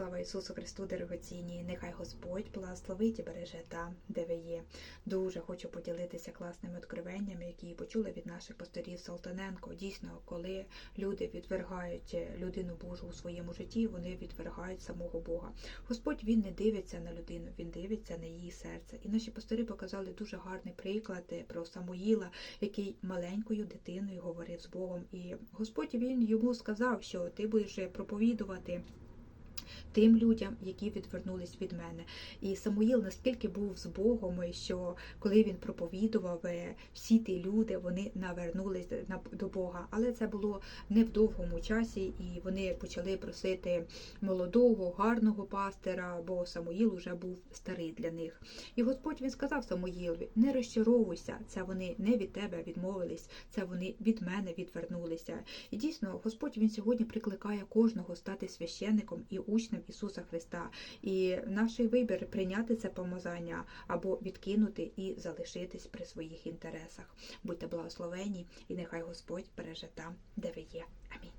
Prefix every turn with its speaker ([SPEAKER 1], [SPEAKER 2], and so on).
[SPEAKER 1] Слава Ісусу Христу, дорогоцінні! Нехай Господь благословить і береже там, де ви є. Дуже хочу поділитися класними откровеннями, які почули від наших пасторів Салтаненко. Дійсно, коли люди відвергають людину Божу у своєму житті, вони відвергають самого Бога. Господь він не дивиться на людину, він дивиться на її серце. І наші пастори показали дуже гарний приклад е, про Самуїла, який маленькою дитиною говорив з Богом. І Господь він йому сказав, що ти будеш проповідувати. Тим людям, які відвернулись від мене, і Самуїл наскільки був з Богом, що коли він проповідував, е, всі ті люди вони навернулись до Бога. Але це було не в довгому часі, і вони почали просити молодого, гарного пастира, бо Самуїл уже був старий для них. І Господь він сказав Самуїлові: не розчаровуйся, це вони не від тебе відмовились, це вони від мене відвернулися. І дійсно, Господь він сьогодні прикликає кожного стати священником і учнем Ісуса Христа. І наш вибір прийняти це помазання або відкинути і залишитись при своїх інтересах. Будьте благословені, і нехай Господь береже там, де ви є. Амінь.